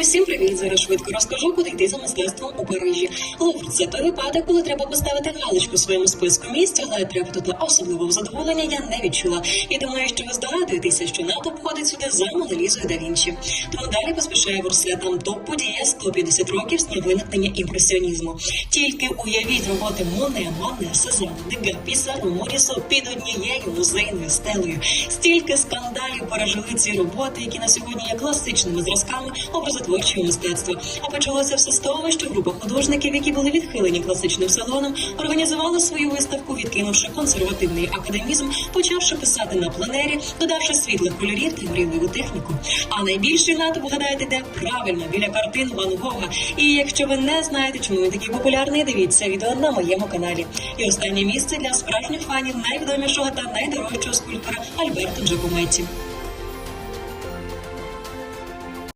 Усім привіт! Зараз швидко розкажу, куди йти за мистецтвом у Парижі. Лувр – це той випадок, коли треба поставити галочку у своєму списку місць, але трепету та особливого задоволення я не відчула. І думаю, що ви здогадуєтеся, що НАТО входить сюди за Монолізою да Вінчі. Тому далі поспішає Ворсе. Там топ-подія 150 років з дня виникнення імпресіонізму. Тільки уявіть роботи Моне, Мане, Сезанна, Дега, Пісаро, Морісо під однією музейною стелею. Стільки скандалів пережили ці роботи, які на сьогодні є класичними зразками образотворчого мистецтва. А почалося все з того, що група художників, які були відхилені класичним салоном, організувала свою виставку, відкинувши консервативний академізм, почавши писати на пленері, додавши світлих кольорів та мрійливу техніку. А найбільший натовп, вгадаєте, де правильно біля картин Ван Гога. І якщо ви не знаєте, чому він такий популярний, дивіться відео на моєму каналі. І останнє місце для справжніх фанів найвідомішого та найдорожчого скульптора Альберто Джакометті.